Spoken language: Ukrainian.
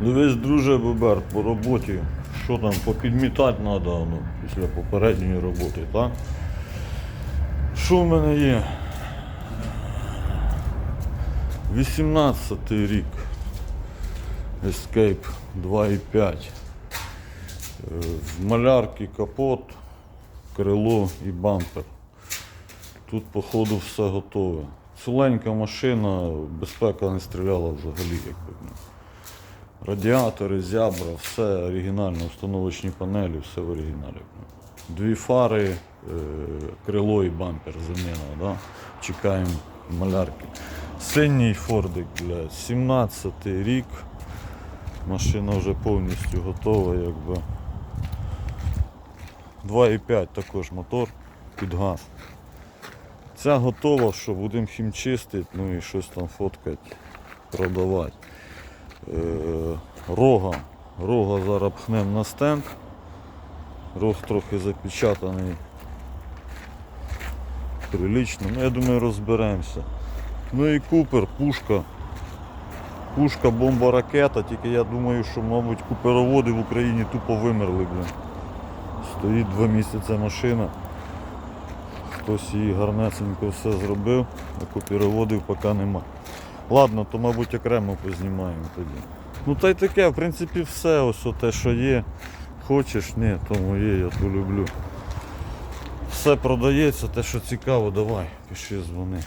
Дивись, друже Бобер, по роботі. Що там, попідмітати треба ну, після попередньої роботи, так? Що в мене є? 18 рік. Escape 2.5. Е, В малярки капот, крило і бампер. Тут, походу, все готове. Ціленька машина, безпека не стріляла взагалі. Якби. ну. Радіатори, зябра, все оригінально, установочні панелі, все в оригіналі. Дві фари, е, крило і бампер заміна. Да? Чекаємо малярки. Синій фордик, блядь, 17 рік. Машина вже повністю готова, якби. 2,5 також мотор під газ. Ця готова, що будемо хімчистити, ну і щось там фоткати, продавати. Е, рога. Рога зараз пхнемо на стенд. Рог трохи запечатаний. Прилично. Ну я думаю розберемося. Ну і купер, пушка. Пушка, бомба, ракета, тільки я думаю, що, мабуть, купероводи в Україні тупо вимерли, блін. Стоїть два місяці машина. Хтось її гарнесенько все зробив, а копіроводів поки нема. Ладно, то мабуть окремо познімаємо тоді. Ну та й таке, в принципі, все, ось те, що є. Хочеш, ні, тому є, я то люблю. Все продається, те, що цікаво, давай, пиши, дзвони.